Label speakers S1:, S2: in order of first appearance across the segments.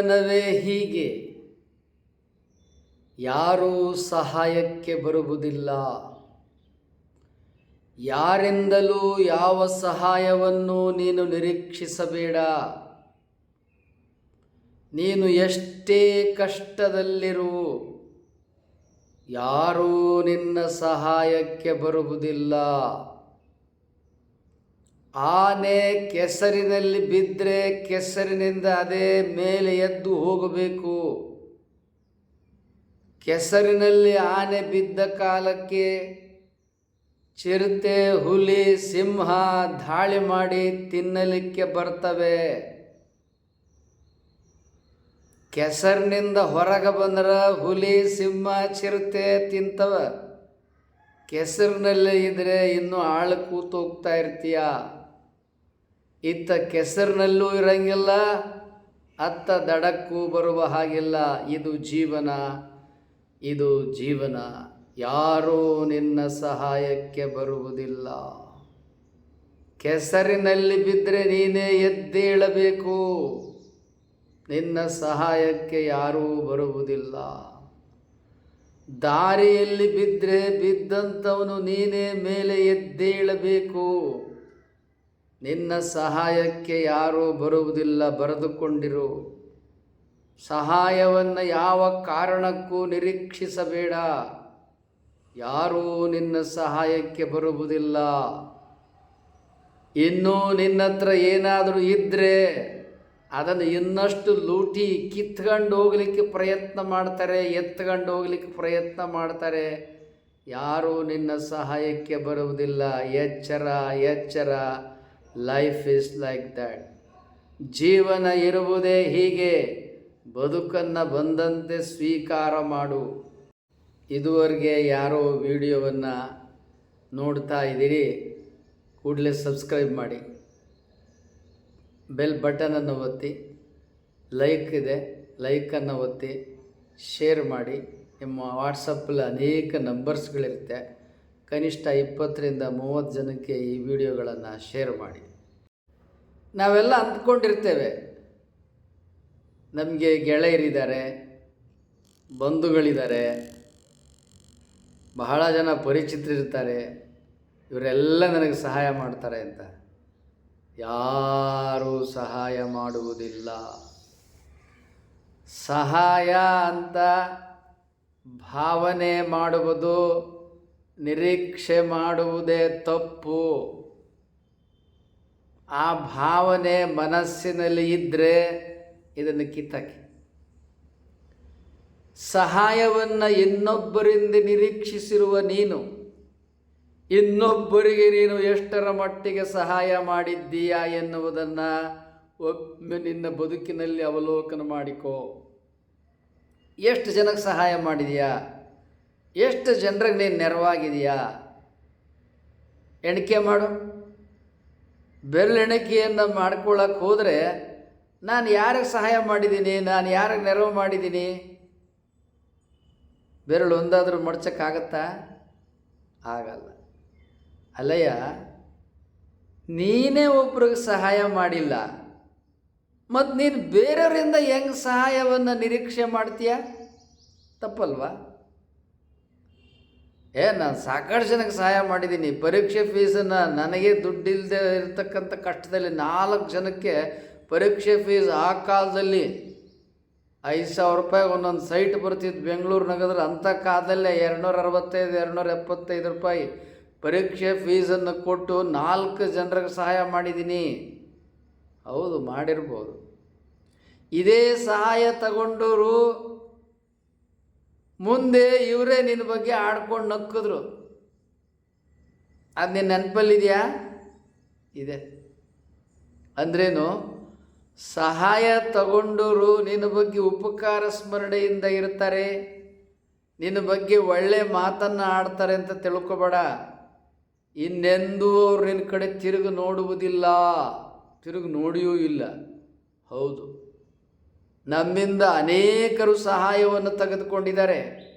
S1: ಜೀವನವೇ ಹೀಗೆ. ಯಾರೂ ಸಹಾಯಕ್ಕೆ ಬರುವುದಿಲ್ಲ. ಯಾರಿಂದಲೂ ಯಾವ ಸಹಾಯವನ್ನು ನೀನು ನಿರೀಕ್ಷಿಸಬೇಡ. ನೀನು ಎಷ್ಟೇ ಕಷ್ಟದಲ್ಲಿರು, ಯಾರೂ ನಿನ್ನ ಸಹಾಯಕ್ಕೆ ಬರುವುದಿಲ್ಲ. ಆನೆ ಕೆಸರಿನಲ್ಲಿ ಬಿದ್ದರೆ ಕೆಸರಿನಿಂದ ಅದೇ ಮೇಲೆ ಎದ್ದು ಹೋಗಬೇಕು. ಕೆಸರಿನಲ್ಲಿ ಆನೆ ಬಿದ್ದ ಕಾಲಕ್ಕೆ ಚಿರತೆ, ಹುಲಿ, ಸಿಂಹ ದಾಳಿ ಮಾಡಿ ತಿನ್ನಲಿಕ್ಕೆ ಬರ್ತವೆ. ಕೆಸರಿನಿಂದ ಹೊರಗೆ ಬಂದ್ರೆ ಹುಲಿ, ಸಿಂಹ, ಚಿರತೆ ತಿಂತವ. ಕೆಸರಿನಲ್ಲಿ ಇದ್ದರೆ ಇನ್ನೂ ಆಳು ಕೂತು ಹೋಗ್ತಾ ಇರ್ತೀಯ? ಇತ್ತ ಕೆಸರಿನಲ್ಲೂ ಇರಂಗಿಲ್ಲ, ಅತ್ತ ದಡಕ್ಕೂ ಬರುವ ಹಾಗಿಲ್ಲ. ಇದು ಜೀವನ ಇದು ಜೀವನ. ಯಾರೂ ನಿನ್ನ ಸಹಾಯಕ್ಕೆ ಬರುವುದಿಲ್ಲ. ಕೆಸರಿನಲ್ಲಿ ಬಿದ್ದರೆ ನೀನೇ ಎದ್ದೇಳಬೇಕು. ನಿನ್ನ ಸಹಾಯಕ್ಕೆ ಯಾರೂ ಬರುವುದಿಲ್ಲ. ದಾರಿಯಲ್ಲಿ ಬಿದ್ದರೆ ಬಿದ್ದಂಥವನು ನೀನೇ ಮೇಲೆ ಎದ್ದೇಳಬೇಕು. ನಿನ್ನ ಸಹಾಯಕ್ಕೆ ಯಾರೂ ಬರುವುದಿಲ್ಲ, ಬರೆದುಕೊಂಡಿರು. ಸಹಾಯವನ್ನು ಯಾವ ಕಾರಣಕ್ಕೂ ನಿರೀಕ್ಷಿಸಬೇಡ. ಯಾರೂ ನಿನ್ನ ಸಹಾಯಕ್ಕೆ ಬರುವುದಿಲ್ಲ. ಇನ್ನೂ ನಿನ್ನ ಹತ್ರ ಏನಾದರೂ ಇದ್ದರೆ ಅದನ್ನು ಇನ್ನಷ್ಟು ಲೂಟಿ ಕಿತ್ಕೊಂಡು ಹೋಗಲಿಕ್ಕೆ ಪ್ರಯತ್ನ ಮಾಡ್ತಾರೆ, ಎತ್ಕೊಂಡು ಹೋಗ್ಲಿಕ್ಕೆ ಪ್ರಯತ್ನ ಮಾಡ್ತಾರೆ. ಯಾರೂ ನಿನ್ನ ಸಹಾಯಕ್ಕೆ ಬರುವುದಿಲ್ಲ. ಎಚ್ಚರ ಎಚ್ಚರ. ಲೈಫ್ ಇಸ್ ಲೈಕ್ ದ್ಯಾಟ್ ಜೀವನ ಇರುವುದೇ ಹೀಗೆ. ಬದುಕನ್ನು ಬಂದಂತೆ ಸ್ವೀಕಾರ ಮಾಡು. ಇದುವರೆಗೆ ಯಾರೋ ವಿಡಿಯೋವನ್ನು ನೋಡ್ತಾ ಇದ್ದೀರಿ, ಕೂಡಲೇ ಸಬ್ಸ್ಕ್ರೈಬ್ ಮಾಡಿ. ಬೆಲ್ ಬಟನನ್ನು ಒತ್ತಿ. ಲೈಕ್ ಇದೆ ಲೈಕನ್ನು ಒತ್ತಿ. ಶೇರ್ ಮಾಡಿ. ನಿಮ್ಮ ವಾಟ್ಸಪ್ಪಲ್ಲಿ ಅನೇಕ ನಂಬರ್ಸ್ಗಳಿರುತ್ತೆ ಕನಿಷ್ಠ ಇಪ್ಪತ್ತರಿಂದ ಮೂವತ್ತು ಜನಕ್ಕೆ ಈ ವಿಡಿಯೋಗಳನ್ನು ಶೇರ್ ಮಾಡಿ. ನಾವೆಲ್ಲ ಅಂದ್ಕೊಂಡಿರ್ತೇವೆ. ನಮಗೆ ಗೆಳೆಯರಿದ್ದಾರೆ, ಬಂಧುಗಳಿದ್ದಾರೆ, ಬಹಳ ಜನ ಪರಿಚಿತರಿರ್ತಾರೆ, ಇವರೆಲ್ಲ ನನಗೆ ಸಹಾಯ ಮಾಡ್ತಾರೆ ಅಂತ. ಯಾರೂ ಸಹಾಯ ಮಾಡುವುದಿಲ್ಲ. ಸಹಾಯ ಅಂತ ಭಾವನೆ ಮಾಡುವುದು ನಿರೀಕ್ಷೆ ಮಾಡುವುದೇ ತಪ್ಪು. ಆ ಭಾವನೆ ಮನಸ್ಸಿನಲ್ಲಿ ಇದ್ದರೆ ಇದನ್ನು ಕಿತ್ತಾಕಿ. ಸಹಾಯವನ್ನು ಇನ್ನೊಬ್ಬರಿಂದ ನಿರೀಕ್ಷಿಸಿರುವ ನೀನು, ಇನ್ನೊಬ್ಬರಿಗೆ ನೀನು ಎಷ್ಟರ ಮಟ್ಟಿಗೆ ಸಹಾಯ ಮಾಡಿದ್ದೀಯಾ ಎನ್ನುವುದನ್ನು ಒಮ್ಮೆ ನಿನ್ನ ಬದುಕಿನಲ್ಲಿ ಅವಲೋಕನ ಮಾಡಿಕೋ. ಎಷ್ಟು ಜನಕ್ಕೆ ಸಹಾಯ ಮಾಡಿದೀಯಾ? ಎಷ್ಟು ಜನರಿಗೆ ನೀನು ನೆರವಾಗಿದೆಯಾ? ಎಣಿಕೆ ಮಾಡು. ಬೆರಳೆಣಿಕೆಯನ್ನು ಮಾಡ್ಕೊಳ್ಳೋಕೆ ಹೋದರೆ ನಾನು ಯಾರಿಗೆ ಸಹಾಯ ಮಾಡಿದ್ದೀನಿ ನಾನು ಯಾರಿಗೆ ನೆರವು ಮಾಡಿದ್ದೀನಿ ಬೆರಳು ಒಂದಾದರೂ ಮಡ್ಚೋಕ್ಕಾಗತ್ತಾ ಆಗಲ್ಲ. ಅಲ್ಲಯ್ಯ, ನೀನೇ ಒಬ್ರಿಗೆ ಸಹಾಯ ಮಾಡಿಲ್ಲ. ಮತ್ತು ನೀನು ಬೇರೆಯವರಿಂದ ಹೆಂಗೆ ಸಹಾಯವನ್ನು ನಿರೀಕ್ಷೆ ಮಾಡ್ತೀಯ? ತಪ್ಪಲ್ವಾ? ಏ, ನಾನು ಸಾಕಷ್ಟು ಜನಕ್ಕೆ ಸಹಾಯ ಮಾಡಿದ್ದೀನಿ ಪರೀಕ್ಷೆ ಫೀಸನ್ನು ನನಗೆ ದುಡ್ಡಿಲ್ಲದೆ ಇರತಕ್ಕಂಥ ಕಷ್ಟದಲ್ಲಿ ನಾಲ್ಕು ಜನಕ್ಕೆ ಪರೀಕ್ಷೆ ಫೀಸ್ ಆ ಕಾಲದಲ್ಲಿ ಐದು ಸಾವಿರ ರೂಪಾಯಿ ಒಂದೊಂದು ಸೈಟ್ ಬರ್ತಿತ್ತು. ಬೆಂಗಳೂರು ನಗದ್ರೆ ಅಂಥ ಕಾಲದಲ್ಲೇ ಎರಡುನೂರ ಅರವತ್ತೈದು, ಎರಡುನೂರ ಎಪ್ಪತ್ತೈದು ರೂಪಾಯಿ ಪರೀಕ್ಷೆ ಫೀಸನ್ನು ಕೊಟ್ಟು ನಾಲ್ಕು ಜನರಿಗೆ ಸಹಾಯ ಮಾಡಿದ್ದೀನಿ ಹೌದು, ಮಾಡಿರ್ಬೋದು. ಇದೇ ಸಹಾಯ ತಗೊಂಡವರು ಮುಂದೆ ಇವರೇ ನಿನ್ನ ಬಗ್ಗೆ ಆಡ್ಕೊಂಡು ನಕ್ಕಿದ್ರು. ಅದು ನಿನ್ನ ನೆನಪಲ್ಲಿದೆಯಾ? ಇದೆ. ಅಂದ್ರೇನು, ಸಹಾಯ ತಗೊಂಡವರು ನಿನ್ನ ಬಗ್ಗೆ ಉಪಕಾರ ಸ್ಮರಣೆಯಿಂದ ಇರ್ತಾರೆ, ನಿನ್ನ ಬಗ್ಗೆ ಒಳ್ಳೆ ಮಾತನ್ನು ಆಡ್ತಾರೆ ಅಂತ ತಿಳ್ಕೊಬೇಡ. ಇನ್ನೆಂದೂ ಅವ್ರು ನಿನ್ನ ಕಡೆ ತಿರುಗಿ ನೋಡುವುದಿಲ್ಲ. ತಿರುಗಿ ನೋಡಿಯೂ ಇಲ್ಲ. ಹೌದು. ನಮ್ಮಿಂದ ಅನೇಕರು ಸಹಾಯವನ್ನು ತೆಗೆದುಕೊಂಡಿದ್ದಾರೆ.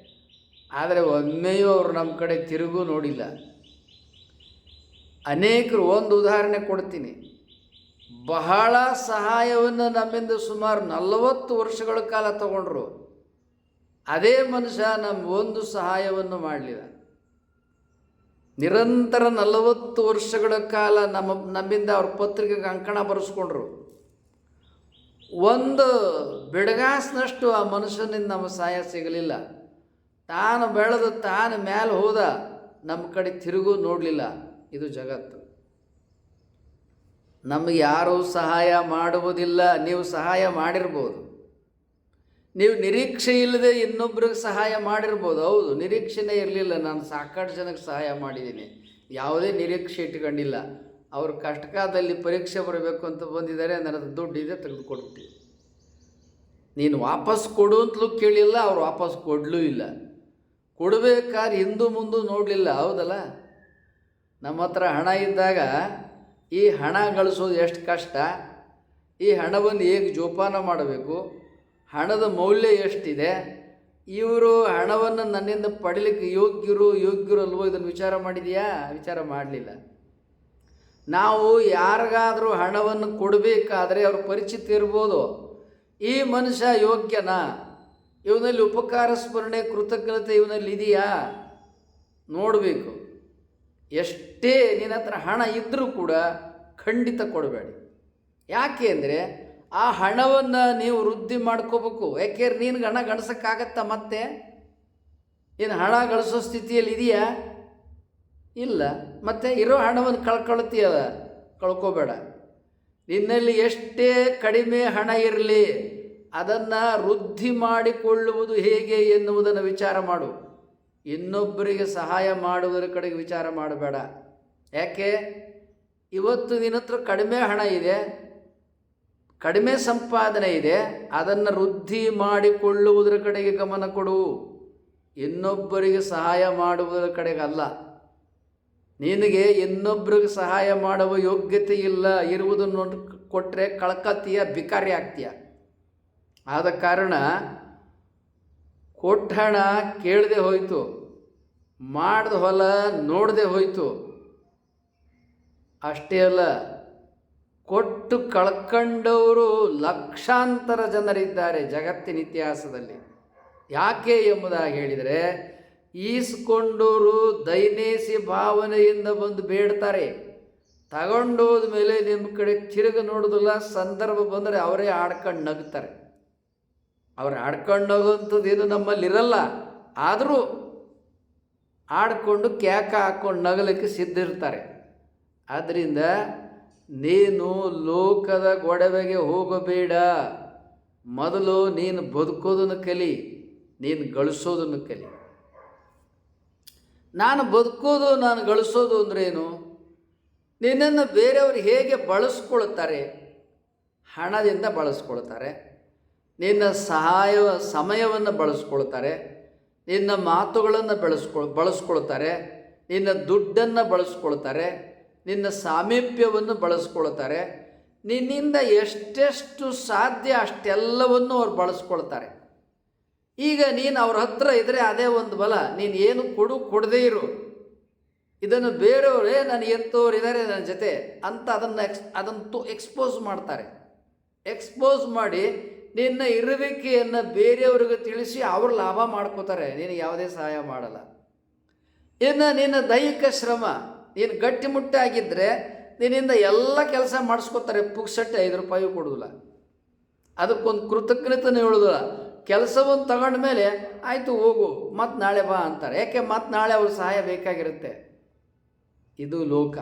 S1: ಆದರೆ ಒಮ್ಮೆಯೂ ಅವರು ನಮ್ಮ ಕಡೆ ತಿರುಗೂ ನೋಡಿಲ್ಲ. ಅನೇಕರು ಒಂದು ಉದಾಹರಣೆ ಕೊಡ್ತೀನಿ. ಬಹಳ ಸಹಾಯವನ್ನು ನಮ್ಮಿಂದ ಸುಮಾರು ನಲವತ್ತು ವರ್ಷಗಳ ಕಾಲ ತಗೊಂಡ್ರು. ಅದೇ ಮನುಷ್ಯ ನಮ್ಮ ಒಂದು ಸಹಾಯವನ್ನು ಮಾಡಲಿಲ್ಲ. ನಿರಂತರ ನಲವತ್ತು ವರ್ಷಗಳ ಕಾಲ ನಮ್ಮ ನಮ್ಮಿಂದ ಅವ್ರ ಪತ್ರಿಕೆಗೆ ಅಂಕಣ ಬರೆಸ್ಕೊಂಡ್ರು. ಒಂದು ಬಿಡಗಾಸ್ನಷ್ಟು ಆ ಮನುಷ್ಯನಿಂದ ನಮ್ಮ ಸಹಾಯ ಸಿಗಲಿಲ್ಲ. ತಾನು ಬೆಳೆದು ತಾನು ಮೇಲೆ ಹೋದ ನಮ್ಮ ಕಡೆ ತಿರುಗು ನೋಡಲಿಲ್ಲ. ಇದು ಜಗತ್ತು. ನಮಗೆ ಯಾರೂ ಸಹಾಯ ಮಾಡುವುದಿಲ್ಲ. ನೀವು ಸಹಾಯ ಮಾಡಿರ್ಬೋದು. ನೀವು ನಿರೀಕ್ಷೆ ಇಲ್ಲದೆ ಇನ್ನೊಬ್ರಿಗೆ ಸಹಾಯ ಮಾಡಿರ್ಬೋದು. ಹೌದು, ನಿರೀಕ್ಷೆನೇ ಇರಲಿಲ್ಲ. ನಾನು ಸಾಕಷ್ಟು ಜನಕ್ಕೆ ಸಹಾಯ ಮಾಡಿದ್ದೀನಿ. ಯಾವುದೇ ನಿರೀಕ್ಷೆ ಇಟ್ಕೊಂಡಿಲ್ಲ. ಅವರು ಕಷ್ಟಕಾಲದಲ್ಲಿ ಪರೀಕ್ಷೆ ಬರಬೇಕು ಅಂತ ಬಂದಿದ್ದಾರೆ ನನ್ನ ದುಡ್ಡು ತೆಗೆದುಕೊಡ್ಬಿಟ್ಟು ನೀನು ವಾಪಸ್ ಕೊಡು ಅಂತಲೂ ಕೇಳಿಲ್ಲ, ಅವ್ರು ವಾಪಸ್ ಕೊಡಲೂ ಇಲ್ಲ. ಕೊಡಬೇಕಾದ್ರೆ ಹಿಂದೂ ಮುಂದೆ ನೋಡಲಿಲ್ಲ, ಹೌದಲ್ಲ? ನಮ್ಮ ಹತ್ರ ಹಣ ಇದ್ದಾಗ ಈ ಹಣ ಗಳಿಸೋದು ಎಷ್ಟು ಕಷ್ಟ? ಈ ಹಣವನ್ನು ಹೇಗೆ ಜೋಪಾನ ಮಾಡಬೇಕು? ಹಣದ ಮೌಲ್ಯ ಎಷ್ಟಿದೆ? ಇವರು ಹಣವನ್ನು ನನ್ನಿಂದ ಪಡೀಲಿಕ್ಕೆ ಯೋಗ್ಯರು ಯೋಗ್ಯರು ಅಲ್ವೋ ಇದನ್ನು ವಿಚಾರ ಮಾಡಿದೆಯಾ? ವಿಚಾರ ಮಾಡಲಿಲ್ಲ. ನಾವು ಯಾರಿಗಾದರೂ ಹಣವನ್ನು ಕೊಡಬೇಕಾದ್ರೆ ಅವ್ರ ಪರಿಚಿತ ಇರ್ಬೋದು. ಈ ಮನುಷ್ಯ ಯೋಗ್ಯನಾ? ಇವನಲ್ಲಿ ಉಪಕಾರ, ಸ್ಮರಣೆ, ಕೃತಜ್ಞತೆ ಇವನಲ್ಲಿ ಇದೆಯಾ? ನೋಡಬೇಕು. ಎಷ್ಟೇ ನಿನ್ನ ಹತ್ರ ಹಣ ಇದ್ದರೂ ಕೂಡ ಖಂಡಿತ ಕೊಡಬೇಡಿ. ಯಾಕೆ ಅಂದರೆ ಆ ಹಣವನ್ನು ನೀವು ವೃದ್ಧಿ ಮಾಡ್ಕೋಬೇಕು. ಯಾಕೆಂದ್ರೆ ನಿನಗೆ ಹಣ ಗಳಿಸೋಕ್ಕಾಗತ್ತಾ ಮತ್ತೆ? ನೀನು ಹಣ ಗಳಿಸೋ ಸ್ಥಿತಿಯಲ್ಲಿ ಇದೆಯಾ? ಇಲ್ಲ. ಮತ್ತು ಇರೋ ಹಣವನ್ನು ಕಳ್ಕೊಳ್ತೀಯಲ್ಲ? ಕಳ್ಕೋಬೇಡ. ನಿನ್ನಲ್ಲಿ ಎಷ್ಟೇ ಕಡಿಮೆ ಹಣ ಇರಲಿ, ಅದನ್ನು ವೃದ್ಧಿ ಮಾಡಿಕೊಳ್ಳುವುದು ಹೇಗೆ ಎನ್ನುವುದನ್ನು ವಿಚಾರ ಮಾಡು. ಇನ್ನೊಬ್ಬರಿಗೆ ಸಹಾಯ ಮಾಡುವುದರ ಕಡೆಗೆ ವಿಚಾರ ಮಾಡಬೇಡ. ಯಾಕೆ? ಇವತ್ತು ನಿನ್ನ ಹತ್ರ ಕಡಿಮೆ ಹಣ ಇದೆ, ಕಡಿಮೆ ಸಂಪಾದನೆ ಇದೆ, ಅದನ್ನು ವೃದ್ಧಿ ಮಾಡಿಕೊಳ್ಳುವುದರ ಕಡೆಗೆ ಗಮನ ಕೊಡು. ಇನ್ನೊಬ್ಬರಿಗೆ ಸಹಾಯ ಮಾಡುವುದರ ಕಡೆಗೆ ಅಲ್ಲ ನಿನಗೆ ಇನ್ನೊಬ್ರಿಗೆ ಸಹಾಯ ಮಾಡುವ ಯೋಗ್ಯತೆ ಇಲ್ಲ ಇರುವುದನ್ನು ಕೊಟ್ಟರೆ ಕಳ್ಕತ್ತೀಯ ಬಿಕಾರಿ ಆಗ್ತೀಯ? ಆದ ಕಾರಣ ಕೊಟ್ಟಣ ಕೇಳದೆ ಹೋಯಿತು, ಮಾಡಿದ ಹೊಲ ನೋಡದೆ ಹೋಯಿತು. ಅಷ್ಟೇ ಅಲ್ಲ, ಕೊಟ್ಟು ಕಳ್ಕೊಂಡವರು ಲಕ್ಷಾಂತರ ಜನರಿದ್ದಾರೆ ಜಗತ್ತಿನ ಇತಿಹಾಸದಲ್ಲಿ. ಯಾಕೆ ಎಂಬುದಾಗಿ ಹೇಳಿದರೆ ಈಸ್ಕೊಂಡವರು ದೈನೇಸಿ ಭಾವನೆಯಿಂದ ಬಂದು ಬೇಡ್ತಾರೆ. ತಗೊಂಡೋದ ಮೇಲೆ ನಿಮ್ಮ ಕಡೆ ತಿರುಗ ನೋಡೋದಿಲ್ಲ, ಸಂದರ್ಭ ಬಂದರೆ ಅವರೇ ಆಡ್ಕೊಂಡು ನಗ್ತಾರೆ. ಅವ್ರು ಆಡ್ಕೊಂಡು ನಗುವಂಥದ್ದು ಏನು ನಮ್ಮಲ್ಲಿರಲ್ಲ. ಆದರೂ ಆಡಿಕೊಂಡು ಕ್ಯಾಕ ಹಾಕ್ಕೊಂಡು ನಗಲಿಕ್ಕೆ ಸಿದ್ಧಿರ್ತಾರೆ. ಆದ್ದರಿಂದ ನೀನು ಲೋಕದ ಗೊಡವೆಗೆ ಹೋಗಬೇಡ. ಮೊದಲು ನೀನು ಬದುಕೋದನ್ನು ಕಲಿ, ನೀನು ಗಳಿಸೋದನ್ನು ಕಲಿ. ನಾನು ಬದುಕೋದು, ನಾನು ಗಳಿಸೋದು ಅಂದ್ರೇನು ನಿನ್ನನ್ನು ಬೇರೆಯವರು ಹೇಗೆ ಬಳಸ್ಕೊಳ್ತಾರೆ? ಹಣದಿಂದ ಬಳಸ್ಕೊಳ್ತಾರೆ. ನಿನ್ನ ಸಹಾಯ, ಸಮಯವನ್ನು ಬಳಸ್ಕೊಳ್ತಾರೆ. ನಿನ್ನ ಮಾತುಗಳನ್ನು ಬೆಳೆಸ್ಕೊ, ಬಳಸ್ಕೊಳ್ತಾರೆ. ನಿನ್ನ ದುಡ್ಡನ್ನು ಬಳಸ್ಕೊಳ್ತಾರೆ. ನಿನ್ನ ಸಾಮೀಪ್ಯವನ್ನು ಬಳಸ್ಕೊಳ್ತಾರೆ. ನಿನ್ನಿಂದ ಎಷ್ಟೆಷ್ಟು ಸಾಧ್ಯ ಅಷ್ಟೆಲ್ಲವನ್ನು ಅವ್ರು ಬಳಸ್ಕೊಳ್ತಾರೆ. ಈಗ ನೀನು ಅವ್ರ ಹತ್ರ ಇದ್ದರೆ ಅದೇ ಒಂದು ಬಲ. ನೀನು ಏನು ಕೊಡು ಕೊಡದೇ ಇರು. ಇದನ್ನು ಬೇರೆಯವರೇ ನಾನು ಎಂಥವ್ರು ಇದ್ದಾರೆ ನನ್ನ ಜೊತೆ ಅಂತ ಅದನ್ನು ಎಕ್ಸ್ ಅದನ್ನು ಎಕ್ಸ್ಪೋಸ್ ಮಾಡ್ತಾರೆ. ಎಕ್ಸ್ಪೋಸ್ ಮಾಡಿ ನಿನ್ನ ಇರುವಿಕೆಯನ್ನು ಬೇರೆಯವ್ರಿಗೆ ತಿಳಿಸಿ ಅವರು ಲಾಭ ಮಾಡ್ಕೋತಾರೆ. ನೀನು ಯಾವುದೇ ಸಹಾಯ ಮಾಡಲ್ಲ. ಇನ್ನು ನಿನ್ನ ದೈಹಿಕ ಶ್ರಮ, ನೀನು ಗಟ್ಟಿಮುಟ್ಟಾಗಿದ್ದರೆ ನಿನ್ನಿಂದ ಎಲ್ಲ ಕೆಲಸ ಮಾಡಿಸ್ಕೋತಾರೆ. ಪುಕ್ಸಟ್ಟೆ ಐದು ರೂಪಾಯಿ ಕೊಡೋದಿಲ್ಲ. ಅದಕ್ಕೊಂದು ಕೃತಜ್ಞತೆ ಹೇಳೋದಿಲ್ಲ. ಕೆಲಸವನ್ನು ತಗೊಂಡ ಮೇಲೆ ಆಯಿತು ಹೋಗು ಮತ್ತು ನಾಳೆ ಬಾ ಅಂತಾರೆ. ಯಾಕೆ ಮತ್ತು ನಾಳೆ ಅವ್ರ ಸಹಾಯ ಬೇಕಾಗಿರುತ್ತೆ? ಇದು ಲೋಕ.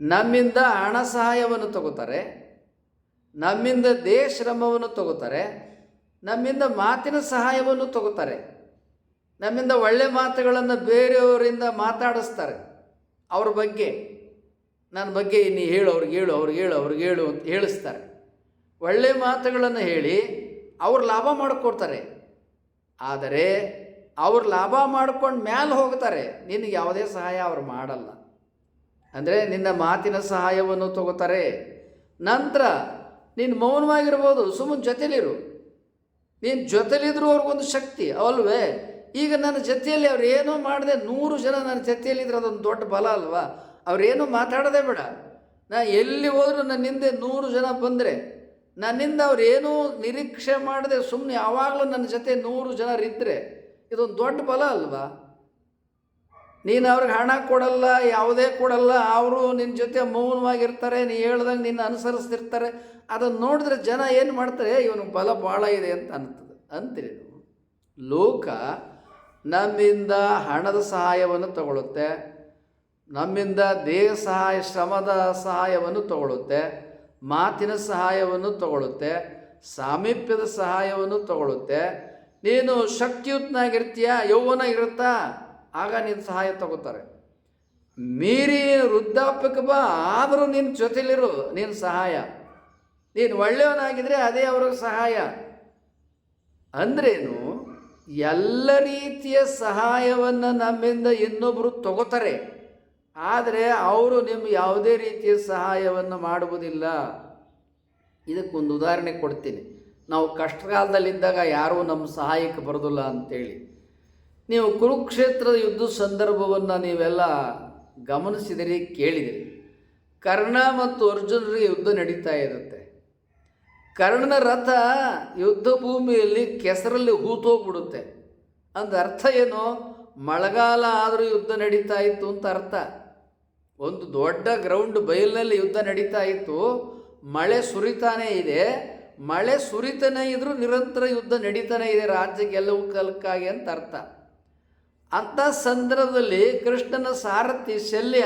S1: ನಮ್ಮಿಂದ ಹಣ ಸಹಾಯವನ್ನು ತಗೋತಾರೆ, ನಮ್ಮಿಂದ ದೇಹ ಶ್ರಮವನ್ನು ತಗೋತಾರೆ, ನಮ್ಮಿಂದ ಮಾತಿನ ಸಹಾಯವನ್ನು ತಗೋತಾರೆ, ನಮ್ಮಿಂದ ಒಳ್ಳೆ ಮಾತುಗಳನ್ನು ಬೇರೆಯವರಿಂದ ಮಾತಾಡಿಸ್ತಾರೆ. ಅವ್ರ ಬಗ್ಗೆ, ನನ್ನ ಬಗ್ಗೆ ನೀ ಹೇಳು, ಅವ್ರಿಗೆ ಹೇಳು ಅವ್ರಿಗೆ ಹೇಳು ಅವ್ರಿಗೆ ಹೇಳು ಅಂತ ಹೇಳಿಸ್ತಾರೆ. ಒಳ್ಳೆ ಮಾತುಗಳನ್ನು ಹೇಳಿ ಅವ್ರು ಲಾಭ ಮಾಡಿಕೊಡ್ತಾರೆ. ಆದರೆ ಅವ್ರು ಲಾಭ ಮಾಡ್ಕೊಂಡು ಮ್ಯಾಲೆ ಹೋಗ್ತಾರೆ. ನಿನಗೆ ಯಾವುದೇ ಸಹಾಯ ಅವ್ರು ಮಾಡಲ್ಲ. ಅಂದರೆ ನಿನ್ನ ಮಾತಿನ ಸಹಾಯವನ್ನು ತಗೋತಾರೆ. ನಂತರ ನೀನು ಮೌನವಾಗಿರ್ಬೋದು. ಸುಮ್ಮನೆ ಜೊತೆಲಿರು. ನೀನು ಜೊತೆಲಿದ್ರು ಅವ್ರಿಗೊಂದು ಶಕ್ತಿ ಅಲ್ವೇ? ಈಗ ನನ್ನ ಜೊತೆಯಲ್ಲಿ ಅವ್ರು ಏನೂ ಮಾಡಿದೆ ನೂರು ಜನ ನನ್ನ ಜೊತೆಯಲ್ಲಿದ್ದರೆ ಅದೊಂದು ದೊಡ್ಡ ಬಲ ಅಲ್ವಾ? ಅವ್ರೇನು ಮಾತಾಡೋದೇ ಬೇಡ. ನಾ ಎಲ್ಲಿ ಹೋದರೂ ನನ್ನ ಹಿಂದೆ ನೂರು ಜನ ಬಂದರೆ ನನ್ನಿಂದ ಅವ್ರು ಏನೂ ನಿರೀಕ್ಷೆ ಮಾಡದೆ ಸುಮ್ಮನೆ ಯಾವಾಗಲೂ ನನ್ನ ಜೊತೆ ನೂರು ಜನರಿದ್ದರೆ ಇದೊಂದು ದೊಡ್ಡ ಬಲ ಅಲ್ವಾ? ನೀನು ಅವ್ರಿಗೆ ಹಣ ಕೊಡಲ್ಲ, ಯಾವುದೇ ಕೊಡಲ್ಲ, ಅವರು ನಿನ್ನ ಜೊತೆ ಮೌನವಾಗಿರ್ತಾರೆ, ನೀ ಹೇಳ್ದಂಗೆ ನಿನ್ನ ಅನುಸರಿಸ್ತಿರ್ತಾರೆ. ಅದನ್ನು ನೋಡಿದ್ರೆ ಜನ ಏನು ಮಾಡ್ತಾರೆ, ಇವನು ಬಲ ಭಾಳ ಇದೆ ಅಂತ ಅನ್ತದೆ ಅಂತೀರಿ ಲೋಕ ನಮ್ಮಿಂದ ಹಣದ ಸಹಾಯವನ್ನು ತಗೊಳುತ್ತೆ, ನಮ್ಮಿಂದ ದೇಹ ಸಹಾಯ, ಶ್ರಮದ ಸಹಾಯವನ್ನು ತಗೊಳುತ್ತೆ. ಮಾತಿನ ಸಹಾಯವನ್ನು ತಗೊಳ್ಳುತ್ತೆ, ಸಾಮೀಪ್ಯದ ಸಹಾಯವನ್ನು ತಗೊಳುತ್ತೆ ನೀನು ಶಕ್ತಿಯುತನಾಗಿರ್ತೀಯ ಯೌವನ ಇರುತ್ತಾ ಆಗ ನೀನು ಸಹಾಯ ತಗೋತಾರೆ ಮೀರಿ ವೃದ್ಧಾಪ್ಯಕ್ಕೆ ಬಾ, ಆದರೂ ನಿನ್ನ ಜೊತೆಲಿರು, ನೀನು ಸಹಾಯ. ನೀನು ಒಳ್ಳೆಯವನಾಗಿದ್ರೆ ಅದೇ ಅವ್ರಿಗೆ ಸಹಾಯ. ಅಂದ್ರೇನು, ಎಲ್ಲ ರೀತಿಯ ಸಹಾಯವನ್ನು ನಮ್ಮಿಂದ ಇನ್ನೊಬ್ಬರು ತಗೋತಾರೆ. ಆದರೆ ಅವರು ನಿಮ್ಗೆ ಯಾವುದೇ ರೀತಿಯ ಸಹಾಯವನ್ನು ಮಾಡುವುದಿಲ್ಲ. ಇದಕ್ಕೊಂದು ಉದಾಹರಣೆ ಕೊಡ್ತೀನಿ. ನಾವು ಕಷ್ಟಕಾಲದಲ್ಲಿದ್ದಾಗ ಯಾರೂ ನಮ್ಮ ಸಹಾಯಕ್ಕೆ ಬರೋದಿಲ್ಲ ಅಂಥೇಳಿ ನೀವು ಕುರುಕ್ಷೇತ್ರದ ಯುದ್ಧ ಸಂದರ್ಭವನ್ನು ನೀವೆಲ್ಲ ಗಮನಿಸಿದಿರಿ, ಕೇಳಿದಿರಿ. ಕರ್ಣ ಮತ್ತು ಅರ್ಜುನರಿಗೆ ಯುದ್ಧ ನಡೀತಾ ಇರುತ್ತೆ. ಕರ್ಣನ ರಥ ಯುದ್ಧ ಭೂಮಿಯಲ್ಲಿ ಕೆಸರಲ್ಲಿ ಹೂತೋಗ್ಬಿಡುತ್ತೆ. ಅಂದ ಅರ್ಥ ಏನು? ಮಳೆಗಾಲ ಆದರೂ ಯುದ್ಧ ನಡೀತಾ ಇತ್ತು ಅಂತ ಅರ್ಥ. ಒಂದು ದೊಡ್ಡ ಗ್ರೌಂಡ್ ಬಯಲಿನಲ್ಲಿ ಯುದ್ಧ ನಡೀತಾ ಇತ್ತು. ಮಳೆ ಸುರಿತಾನೇ ಇದೆ. ಮಳೆ ಸುರಿತಾನೇ ಇದ್ರೂ ನಿರಂತರ ಯುದ್ಧ ನಡೀತಾನೆ ಇದೆ. ರಾಜ್ಯ ಗೆಲುವು ಕಲ್ಕಾಗಿ ಅಂತ ಅರ್ಥ. ಅಂಥ ಸಂದರ್ಭದಲ್ಲಿ ಕೃಷ್ಣನ ಸಾರಥಿ ಶಲ್ಯ,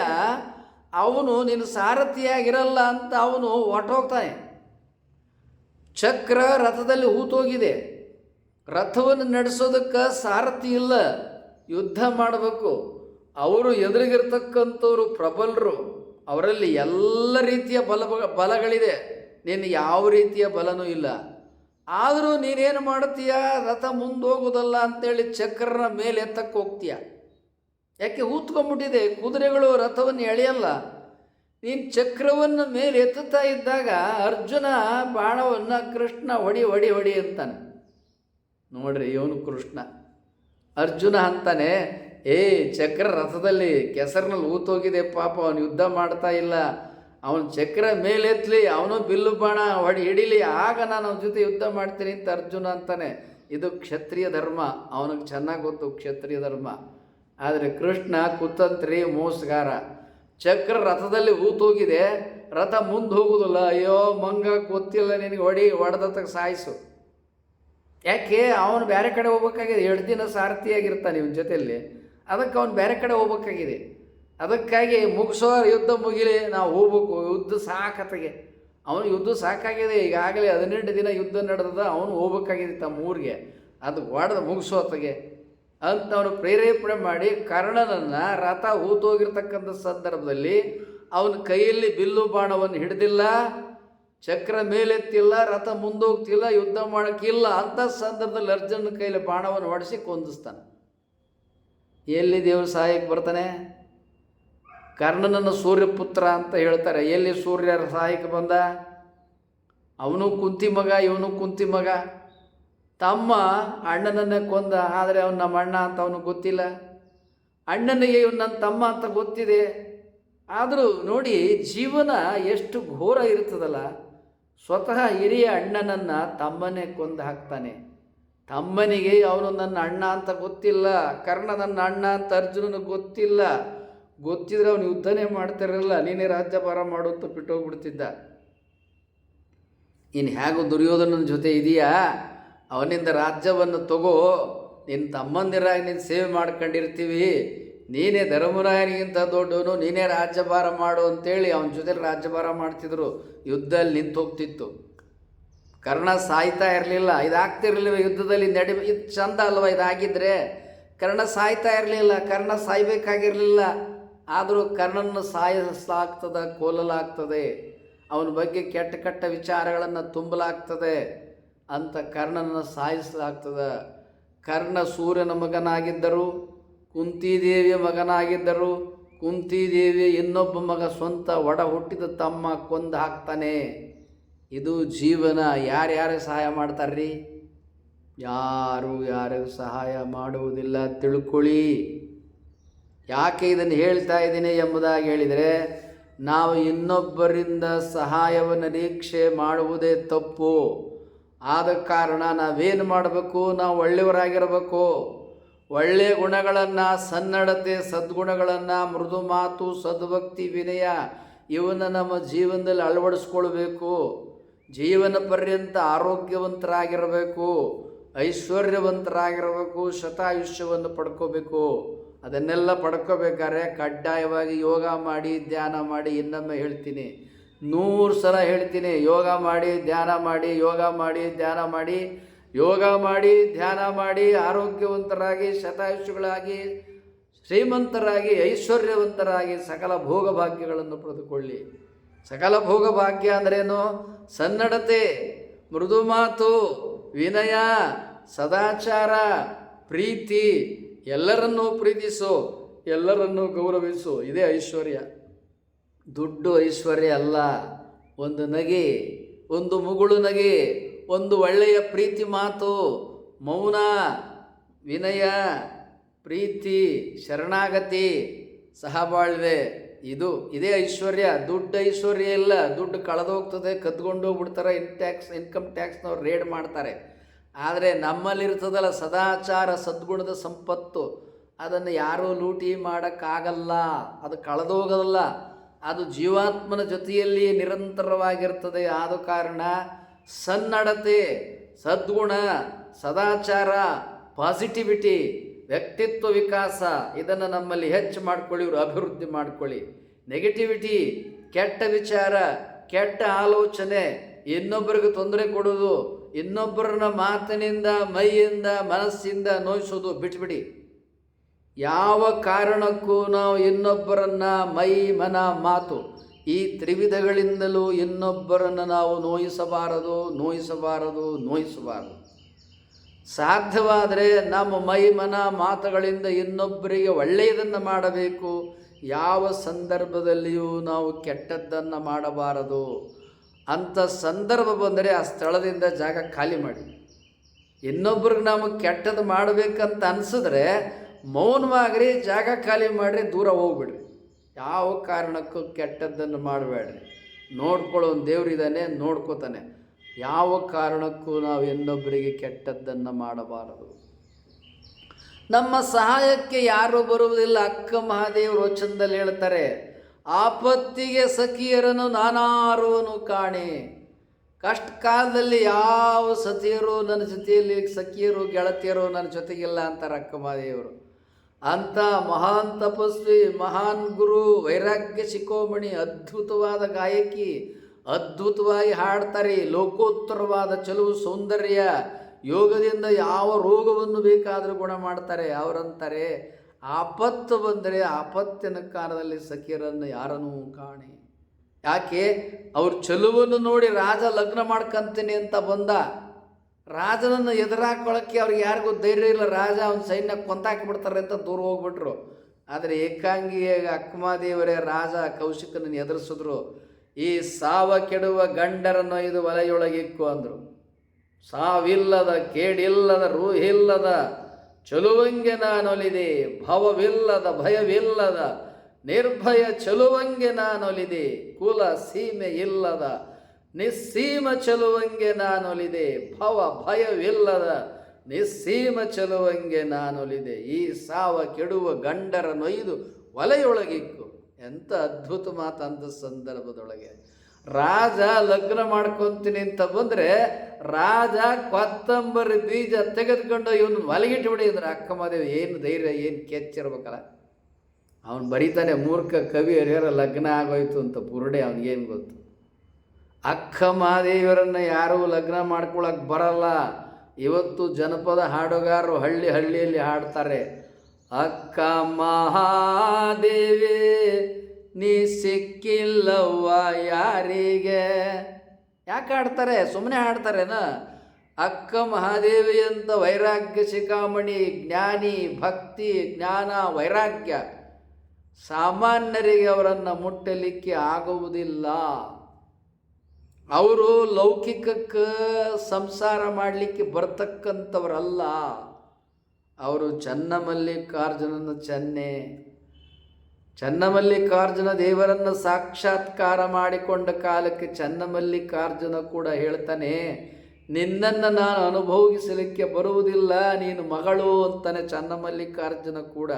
S1: ಅವನು ನೀನು ಸಾರಥಿಯಾಗಿರಲ್ಲ ಅಂತ ಅವನು ಹೊರಟೋಗ್ತಾನೆ. ಚಕ್ರ ರಥದಲ್ಲಿ ಹೂತೋಗಿದೆ. ರಥವನ್ನು ನಡೆಸೋದಕ್ಕೆ ಸಾರಥಿ ಇಲ್ಲ. ಯುದ್ಧ ಮಾಡಬೇಕು. ಅವರು ಎದುರಿಗಿರ್ತಕ್ಕಂಥವ್ರು ಪ್ರಬಲರು, ಅವರಲ್ಲಿ ಎಲ್ಲ ರೀತಿಯ ಬಲ ಬಲಗಳಿದೆ. ನೀನು ಯಾವ ರೀತಿಯ ಬಲನೂ ಇಲ್ಲ. ಆದರೂ ನೀನೇನು ಮಾಡ್ತೀಯ ರಥ ಮುಂದೋಗೋದಲ್ಲ ಅಂತೇಳಿ ಚಕ್ರನ ಮೇಲೆ ಎತ್ತಕ್ಕೆ ಹೋಗ್ತೀಯ? ಯಾಕೆ ಹೂತ್ಕೊಂಡ್ಬಿಟ್ಟಿದೆ ಕುದುರೆಗಳು ರಥವನ್ನು ಎಳೆಯಲ್ಲ. ನೀನು ಚಕ್ರವನ್ನು ಮೇಲೆ ಎತ್ತುತ್ತಾ ಇದ್ದಾಗ ಅರ್ಜುನ ಬಾಣವನ್ನು ಕೃಷ್ಣ ಹೊಡಿ ಹೊಡಿ ಹೊಡಿ ಅಂತಾನೆ. ನೋಡ್ರಿ, ಇವನು ಕೃಷ್ಣ. ಅರ್ಜುನ ಅಂತಾನೆ ಏ, ಚಕ್ರ ರಥದಲ್ಲಿ ಕೆಸರಿನಲ್ಲಿ ಊತೋಗಿದೆ, ಪಾಪ ಅವನು ಯುದ್ಧ ಮಾಡ್ತಾ ಇಲ್ಲ. ಅವನು ಚಕ್ರ ಮೇಲೆತ್ತಲಿ ಅವನು ಬಿಲ್ಲು ಬಾಣ, ಹೊಡಿ ಹಿಡಿಲಿ, ಆಗ ನಾನು ಅವನ ಜೊತೆ ಯುದ್ಧ ಮಾಡ್ತೀನಿ ಅಂತ ಅರ್ಜುನ ಅಂತಾನೆ. ಇದು ಕ್ಷತ್ರಿಯ ಧರ್ಮ, ಅವನಿಗೆ ಚೆನ್ನಾಗಿ ಗೊತ್ತು ಕ್ಷತ್ರಿಯ ಧರ್ಮ. ಆದರೆ ಕೃಷ್ಣ ಕುತಂತ್ರಿ ಮೋಸ್ಗಾರ. ಚಕ್ರ ರಥದಲ್ಲಿ ಊತೋಗಿದೆ, ರಥ ಮುಂದೆ ಹೋಗುದಿಲ್ಲ. ಅಯ್ಯೋ, ಮಂಗ ಗೊತ್ತಿಲ್ಲ ನಿನಗೆ, ಹೊಡಿ ಹೊಡೆದತ್ತಕ್ಕೆ ಸಾಯಿಸು. ಯಾಕೆ, ಅವನು ಬೇರೆ ಕಡೆ ಹೋಗ್ಬೇಕಾಗಿದೆ, ಎರಡು ದಿನ ಸಾರಥಿಯಾಗಿರ್ತಾನೆ ಇವನ ಜೊತೆಯಲ್ಲಿ. ಅದಕ್ಕೆ ಅವನು ಬೇರೆ ಕಡೆ ಹೋಗ್ಬೇಕಾಗಿದೆ. ಅದಕ್ಕಾಗಿ ಮುಗಿಸೋ ಯುದ್ಧ ಮುಗಿಲಿ, ನಾವು ಹೋಗ್ಬೇಕು, ಯುದ್ಧ ಸಾಕತೆಗೆ ಅವನು ಯುದ್ಧ ಸಾಕಾಗಿದೆ, ಈಗಾಗಲೇ ಹದಿನೆಂಟು ದಿನ ಯುದ್ಧ ನಡೆದ ಅವನು ಹೋಗ್ಬೇಕಾಗಿದೆ ತಮ್ಮ ಊರಿಗೆ. ಅದು ಹೊಡೆದ ಮುಗಿಸೋತಗೆ. ಅಂತ ಅವನು ಪ್ರೇರೇಪಣೆ ಮಾಡಿ ಕರ್ಣನನ್ನು ರಥ ಹೂತೋಗಿರ್ತಕ್ಕಂಥ ಸಂದರ್ಭದಲ್ಲಿ ಅವನ ಕೈಯಲ್ಲಿ ಬಿಲ್ಲು ಬಾಣವನ್ನು ಹಿಡಿದಿಲ್ಲ, ಚಕ್ರ ಮೇಲೆತ್ತಿಲ್ಲ, ರಥ ಮುಂದೋಗ್ತಿಲ್ಲ, ಯುದ್ಧ ಮಾಡೋಕ್ಕಿಲ್ಲ ಅಂಥ ಸಂದರ್ಭದಲ್ಲಿ ಅರ್ಜುನ ಕೈಯಲ್ಲಿ ಬಾಣವನ್ನು ಹೊಡೆಸಿ ಕೊಂದಿಸ್ತಾನೆ. ಎಲ್ಲಿ ದೇವ್ರ ಸಹಾಯಕ್ಕೆ ಬರ್ತಾನೆ? ಕರ್ಣನನ್ನು ಸೂರ್ಯಪುತ್ರ ಅಂತ ಹೇಳ್ತಾರೆ. ಎಲ್ಲಿ ಸೂರ್ಯರ ಸಹಾಯಕ್ಕೆ ಬಂದ? ಅವನು ಕುಂತಿ ಮಗ, ಇವನು ಕುಂತಿ ಮಗ. ತಮ್ಮ ಅಣ್ಣನನ್ನೇ ಕೊಂದ. ಆದರೆ ಅವನು ನಮ್ಮ ಅಣ್ಣ ಅಂತ ಅವನಿಗೆ ಗೊತ್ತಿಲ್ಲ. ಅಣ್ಣನಿಗೆ ಇವನು ನನ್ನ ತಮ್ಮ ಅಂತ ಗೊತ್ತಿದೆ. ಆದರೂ ನೋಡಿ, ಜೀವನ ಎಷ್ಟು ಘೋರ ಇರ್ತದಲ್ಲ. ಸ್ವತಃ ಹಿರಿಯ ಅಣ್ಣನನ್ನು ತಮ್ಮನೇ ಕೊಂದು ಹಾಕ್ತಾನೆ. ತಮ್ಮನಿಗೆ ಅವನು ನನ್ನ ಅಣ್ಣ ಅಂತ ಗೊತ್ತಿಲ್ಲ ಕರ್ಣ ನನ್ನ ಅಣ್ಣ ಅಂತ ಅರ್ಜುನನಿಗೆ ಗೊತ್ತಿಲ್ಲ. ಗೊತ್ತಿದ್ರೆ ಅವನು ಯುದ್ಧನೇ ಮಾಡ್ತಿರಲಿಲ್ಲ, ನೀನೇ ರಾಜ್ಯಭಾರ ಮಾಡು ಅಂತ ಬಿಟ್ಟೋಗ್ಬಿಡ್ತಿದ್ದ. ನೀನು ಹೇಗೂ ದುರ್ಯೋಧನನ ಜೊತೆ ಇದೆಯಾ? ಅವನಿಂದ ರಾಜ್ಯವನ್ನು ತಗೋ ನಿನ್ನ ತಮ್ಮಂದಿರಾಗಿ ನೀನು ಸೇವೆ ಮಾಡ್ಕೊಂಡಿರ್ತೀವಿ. ನೀನೇ ಧರ್ಮರಾಯನಿಗಿಂತ ದೊಡ್ಡವನು, ನೀನೇ ರಾಜ್ಯಭಾರ ಮಾಡು ಅಂತೇಳಿ ಅವನ ಜೊತೆ ರಾಜ್ಯಭಾರ ಮಾಡ್ತಿದ್ರು. ಯುದ್ಧದಲ್ಲಿ ನಿಂತು ಹೋಗ್ತಿತ್ತು ಕರ್ಣ ಸಾಯ್ತಾ ಇರಲಿಲ್ಲ, ಇದಾಗ್ತಿರ್ಲಿಲ್ಲ ಯುದ್ಧದಲ್ಲಿ ನಡಿ, ಇದು ಚಂದ ಅಲ್ವ ಇದಾಗಿದ್ದರೆ ಕರ್ಣ ಸಾಯ್ತಾ ಇರಲಿಲ್ಲ, ಕರ್ಣ ಸಾಯ್ಬೇಕಾಗಿರಲಿಲ್ಲ. ಆದರೂ ಕರ್ಣನ ಸಾಯಿಸಲಾಗ್ತದೆ ಕೋಲಲಾಗ್ತದೆ. ಅವನ ಬಗ್ಗೆ ಕೆಟ್ಟ ಕೆಟ್ಟ ವಿಚಾರಗಳನ್ನು ತುಂಬಲಾಗ್ತದೆ ಅಂತ ಕರ್ಣನನ್ನು ಸಾಯಿಸಲಾಗ್ತದೆ. ಕರ್ಣ ಸೂರ್ಯನ ಮಗನಾಗಿದ್ದರು, ಕುಂತಿದೇವಿಯ ಮಗನಾಗಿದ್ದರು ಕುಂತಿದೇವಿ ಇನ್ನೊಬ್ಬ ಮಗ ಸ್ವಂತ ಒಡ ಹುಟ್ಟಿದ ತಮ್ಮ ಕೊಂದು ಹಾಕ್ತಾನೆ. ಇದು ಜೀವನ, ಯಾರ್ಯಾರು ಸಹಾಯ ಮಾಡ್ತಾರ್ರಿ? ಯಾರು ಯಾರಿಗೂ ಸಹಾಯ ಮಾಡುವುದಿಲ್ಲ, ತಿಳ್ಕೊಳ್ಳಿ. ಯಾಕೆ ಇದನ್ನು ಹೇಳ್ತಾ ಇದ್ದೀನಿ ಎಂಬುದಾಗಿ ಹೇಳಿದರೆ, ನಾವು ಇನ್ನೊಬ್ಬರಿಂದ ಸಹಾಯವನ್ನು ನಿರೀಕ್ಷೆ ಮಾಡುವುದೇ ತಪ್ಪು. ಆದ ಕಾರಣ ನಾವೇನು ಮಾಡಬೇಕು? ನಾವು ಒಳ್ಳೆಯವರಾಗಿರಬೇಕು. ಒಳ್ಳೆಯ ಗುಣಗಳನ್ನು, ಸನ್ನಡತೆ, ಸದ್ಗುಣಗಳನ್ನು, ಮೃದು ಮಾತು, ಸದ್ಭಕ್ತಿ, ವಿನಯ, ಇವನ್ನು ನಮ್ಮ ಜೀವನದಲ್ಲಿ ಅಳವಡಿಸ್ಕೊಳ್ಬೇಕು. ಜೀವನ ಪರ್ಯಂತ ಆರೋಗ್ಯವಂತರಾಗಿರಬೇಕು, ಐಶ್ವರ್ಯವಂತರಾಗಿರಬೇಕು, ಶತಾಯುಷ್ಯವನ್ನು ಪಡ್ಕೋಬೇಕು. ಅದನ್ನೆಲ್ಲ ಪಡ್ಕೋಬೇಕಾದ್ರೆ ಕಡ್ಡಾಯವಾಗಿ ಯೋಗ ಮಾಡಿ, ಧ್ಯಾನ ಮಾಡಿ ಇನ್ನೊಮ್ಮೆ ಹೇಳ್ತೀನಿ. ನೂರು ಸಲ ಹೇಳ್ತೀನಿ, ಯೋಗ ಮಾಡಿ, ಧ್ಯಾನ ಮಾಡಿ, ಯೋಗ ಮಾಡಿ, ಧ್ಯಾನ ಮಾಡಿ, ಯೋಗ ಮಾಡಿ, ಧ್ಯಾನ ಮಾಡಿ, ಆರೋಗ್ಯವಂತರಾಗಿ ಶತಾಯುಷಗಳಾಗಿ ಶ್ರೀಮಂತರಾಗಿ, ಐಶ್ವರ್ಯವಂತರಾಗಿ ಸಕಲ ಭೋಗಭಾಗ್ಯಗಳನ್ನು ಪಡೆದುಕೊಳ್ಳಿ. ಸಕಲ ಭೋಗಭಾಗ್ಯ ಅಂದ್ರೇನು? ಸನ್ನಡತೆ, ಮೃದು ಮಾತು, ವಿನಯ, ಸದಾಚಾರ, ಪ್ರೀತಿ, ಎಲ್ಲರನ್ನೂ ಪ್ರೀತಿಸು, ಎಲ್ಲರನ್ನೂ ಗೌರವಿಸು. ಇದೇ ಐಶ್ವರ್ಯ. ದುಡ್ಡು ಐಶ್ವರ್ಯ ಅಲ್ಲ. ಒಂದು ನಗೆ, ಒಂದು ಮುಗುಳು ನಗೆ, ಒಂದು ಒಳ್ಳೆಯ ಪ್ರೀತಿ ಮಾತು, ಮೌನ, ವಿನಯ, ಪ್ರೀತಿ, ಶರಣಾಗತಿ ಸಹಬಾಳ್ವೆ ಇದು ಇದೇ ಐಶ್ವರ್ಯ, ದುಡ್ಡು ಐಶ್ವರ್ಯ ಇಲ್ಲ, ದುಡ್ಡು ಕಳೆದೋಗ್ತದೆ, ಕದ್ಕೊಂಡು ಹೋಗ್ಬಿಡ್ತಾರೆ, ಇನ್ ಟ್ಯಾಕ್ಸ್, ಇನ್ಕಮ್ ಟ್ಯಾಕ್ಸ್ನವ್ರು ರೇಡ್ ಮಾಡ್ತಾರೆ. ಆದರೆ ನಮ್ಮಲ್ಲಿರ್ತದಲ್ಲ ಸದಾಚಾರ ಸದ್ಗುಣದ ಸಂಪತ್ತು, ಅದನ್ನು ಯಾರೂ ಲೂಟಿ ಮಾಡೋಕ್ಕಾಗಲ್ಲ, ಅದು ಕಳೆದೋಗಲ್ಲ, ಅದು ಜೀವಾತ್ಮನ ಜೊತೆಯಲ್ಲಿ ನಿರಂತರವಾಗಿರ್ತದೆ. ಆದ ಕಾರಣ ಸನ್ನಡತೆ, ಸದ್ಗುಣ, ಸದಾಚಾರ ಪಾಸಿಟಿವಿಟಿ ವ್ಯಕ್ತಿತ್ವ ವಿಕಾಸ, ಇದನ್ನು ನಮ್ಮಲ್ಲಿ ಹೆಚ್ಚು ಮಾಡ್ಕೊಳ್ಳಿ, ಇವರು ಅಭಿವೃದ್ಧಿ ಮಾಡ್ಕೊಳ್ಳಿ. ನೆಗೆಟಿವಿಟಿ ಕೆಟ್ಟ ವಿಚಾರ, ಕೆಟ್ಟ ಆಲೋಚನೆ, ಇನ್ನೊಬ್ಬರಿಗೆ ತೊಂದರೆ ಕೊಡೋದು, ಇನ್ನೊಬ್ಬರನ್ನ ಮಾತಿನಿಂದ, ಮೈಯಿಂದ, ಮನಸ್ಸಿಂದ ನೋಯಿಸೋದು ಬಿಟ್ಬಿಡಿ. ಯಾವ ಕಾರಣಕ್ಕೂ ನಾವು ಇನ್ನೊಬ್ಬರನ್ನ ಮೈ, ಮನ, ಮಾತು, ಈ ತ್ರಿವಿಧಗಳಿಂದಲೂ ಇನ್ನೊಬ್ಬರನ್ನು ನಾವು ನೋಯಿಸಬಾರದು ನೋಯಿಸಬಾರದು ನೋಯಿಸಬಾರದು. ಸಾಧ್ಯವಾದರೆ ನಮ್ಮ ಮೈ, ಮನ, ಮಾತುಗಳಿಂದ ಇನ್ನೊಬ್ಬರಿಗೆ ಒಳ್ಳೆಯದನ್ನು ಮಾಡಬೇಕು. ಯಾವ ಸಂದರ್ಭದಲ್ಲಿಯೂ ನಾವು ಕೆಟ್ಟದ್ದನ್ನು ಮಾಡಬಾರದು. ಅಂಥ ಸಂದರ್ಭ ಬಂದರೆ ಆ ಸ್ಥಳದಿಂದ ಜಾಗ ಖಾಲಿ ಮಾಡಿ. ಇನ್ನೊಬ್ರಿಗೆ ನಾವು ಕೆಟ್ಟದ್ದು ಮಾಡಬೇಕಂತ ಅನಿಸಿದ್ರೆ ಮೌನವಾಗ್ರಿ, ಜಾಗ ಖಾಲಿ ಮಾಡಿರಿ, ದೂರ ಹೋಗ್ಬಿಡ್ರಿ. ಯಾವ ಕಾರಣಕ್ಕೂ ಕೆಟ್ಟದ್ದನ್ನು ಮಾಡಬೇಡ್ರಿ. ನೋಡ್ಕೊಳ್ಳೋ ದೇವರಿದ್ದಾನೆ ನೋಡ್ಕೋತಾನೆ. ಯಾವ ಕಾರಣಕ್ಕೂ ನಾವು ಇನ್ನೊಬ್ಬರಿಗೆ ಕೆಟ್ಟದ್ದನ್ನು ಮಾಡಬಾರದು. ನಮ್ಮ ಸಹಾಯಕ್ಕೆ ಯಾರು ಬರುವುದಿಲ್ಲ. ಅಕ್ಕ ಮಹಾದೇವರು ವಚನದಲ್ಲಿ ಹೇಳ್ತಾರೆ, ಆಪತ್ತಿಗೆ ಸಖಿಯರನ್ನು ನಾನಾರುವನು ಕಾಣೆ. ಕಷ್ಟ ಕಾಲದಲ್ಲಿ ಯಾವ ಸತಿಯರು ನನ್ನ ಜೊತೆಯಲ್ಲಿ, ಸಖಿಯರು, ಗೆಳತಿಯರು ನನ್ನ ಜೊತೆಗಿಲ್ಲ ಅಂತಾರೆ ಅಕ್ಕ ಮಹಾದೇವರು. ಅಂಥ ಮಹಾನ್ ತಪಸ್ವಿ, ಮಹಾನ್ ಗುರು, ವೈರಾಗ್ಯ ಶಿಖೋಮಣಿ, ಅದ್ಭುತವಾದ ಗಾಯಕಿ ಅದ್ಭುತವಾಗಿ ಹಾಡ್ತಾರೆ. ಲೋಕೋತ್ತರವಾದ ಚೆಲುವು ಸೌಂದರ್ಯ ಯೋಗದಿಂದ ಯಾವ ರೋಗವನ್ನು ಬೇಕಾದರೂ ಗುಣ ಮಾಡ್ತಾರೆ. ಅವರಂತಾರೆ, ಆಪತ್ತು ಬಂದರೆ ಆಪತ್ತಿನ ಕಾಲದಲ್ಲಿ ಸಖಿಯರನ್ನು ಯಾರನ್ನೂ ಕಾಣಿ. ಯಾಕೆ? ಅವ್ರ ಚೆಲುವನ್ನು ನೋಡಿ ರಾಜ ಲಗ್ನ ಮಾಡ್ಕೊಂತೀನಿ ಅಂತ ಬಂದ ರಾಜನನ್ನು ಎದುರಾಕೊಳ್ಳೋಕ್ಕೆ ಅವ್ರಿಗೆ ಯಾರಿಗೂ ಧೈರ್ಯ ಇಲ್ಲ. ರಾಜ ಅವನ ಸೈನ್ಯ ಕೊಂತಾಕಿಬಿಡ್ತಾರೆ ಅಂತ ದೂರ ಹೋಗ್ಬಿಟ್ರು. ಆದರೆ ಏಕಾಂಗಿಯಾಗಿ ಅಕ್ಕಮಾದೇವರೇ ರಾಜ ಕೌಶಿಕನನ್ನು ಎದುರಿಸಿದ್ರು. ಈ ಸಾವ ಕೆಡುವ ಗಂಡರನ್ನು ಇದು ಒಲೆಯೊಳಗಿಕ್ಕು ಅಂದರು. ಸಾವಿಲ್ಲದ, ಕೇಡಿಲ್ಲದ, ರೂಹಿಲ್ಲದ, ಚಲುವಂಗೆ ನಾನೊಲಿದೆ, ಭವವಿಲ್ಲದ, ಭಯವಿಲ್ಲದ, ನಿರ್ಭಯ ಚಲುವಂಗೆ ನಾನೊಲಿದೆ, ಕುಲ ಸೀಮೆ ಇಲ್ಲದ, ನಿಸ್ಸೀಮ ಚಲುವಂಗೆ ನಾನೊಲಿದೆ, ಭವ ಭಯವಿಲ್ಲದ, ನಿಸ್ಸೀಮ ಚಲುವಂಗೆ ನಾನೊಲಿದೆ. ಈ ಸಾವ ಕೆಡುವ ಗಂಡರ ನೊಯ್ದು ವಲೆಯೊಳಗಿಕ್ಕು ಎಂಥ ಅದ್ಭುತ ಮಾತು ಅಂದ ಸಂದರ್ಭದೊಳಗೆ. ರಾಜ ಲಗ್ನ ಮಾಡ್ಕೊತೀನಿ ಅಂತ ಬಂದರೆ ರಾಜ ಕೊತ್ತಂಬರಿ ಬೀಜ ತೆಗೆದುಕೊಂಡು ಇವನು ಮಲಗಿಟ್ಟು ಬಿಡಿದ್ರೆ ಅಕ್ಕ ಮಾದೇವಿ ಏನು ಧೈರ್ಯ, ಏನು ಕೆಚ್ಚಿರ್ಬೇಕಲ್ಲ ಅವನು ಬರೀತಾನೆ, ಮೂರ್ಖ ಕವಿ ಹರಿಯರ ಲಗ್ನ ಆಗೋಯ್ತು ಅಂತ ಬುರುಡೆ ಅವನಿಗೇನು ಗೊತ್ತು. ಅಕ್ಕ ಮಹಾದೇವರನ್ನು ಯಾರೂ ಲಗ್ನ ಮಾಡ್ಕೊಳಕ್ಕೆ ಬರಲ್ಲ. ಇವತ್ತು ಜನಪದ ಹಾಡುಗಾರರು ಹಳ್ಳಿ ಹಳ್ಳಿಯಲ್ಲಿ ಹಾಡ್ತಾರೆ. ಅಕ್ಕ ಮಹಾದೇವಿ, ನೀ ಸಿಕ್ಕಿಲ್ಲವ್ವ ಯಾರಿಗೆ? ಯಾಕೆ ಹಾಡ್ತಾರೆ? ಸುಮ್ಮನೆ ಹಾಡ್ತಾರೇನ? ಅಕ್ಕ ಮಹಾದೇವಿ ಅಂತ ವೈರಾಗ್ಯ ಶಿಖಾಮಣಿ, ಜ್ಞಾನಿ, ಭಕ್ತಿ, ಜ್ಞಾನ, ವೈರಾಗ್ಯ. ಸಾಮಾನ್ಯರಿಗೆ ಅವರನ್ನು ಮುಟ್ಟಲಿಕ್ಕೆ ಆಗುವುದಿಲ್ಲ. ಅವರು ಲೌಕಿಕಕ್ಕೆ ಸಂಸಾರ ಮಾಡಲಿಕ್ಕೆ ಬರ್ತಕ್ಕಂಥವರಲ್ಲ. ಅವರು ಚನ್ನಮಲ್ಲಿಕಾರ್ಜುನನ ಚೆನ್ನೆ. ಚನ್ನಮಲ್ಲಿಕಾರ್ಜುನ ದೇವರನ್ನು ಸಾಕ್ಷಾತ್ಕಾರ ಮಾಡಿಕೊಂಡ ಕಾಲಕ್ಕೆ ಚನ್ನಮಲ್ಲಿಕಾರ್ಜುನ ಕೂಡ ಹೇಳ್ತಾನೆ, ನಿನ್ನನ್ನು ನಾನು ಅನುಭವಿಸಲಿಕ್ಕೆ ಬರುವುದಿಲ್ಲ, ನೀನು ಮಗಳು ಅಂತಾನೆ ಚನ್ನಮಲ್ಲಿಕಾರ್ಜುನ ಕೂಡ.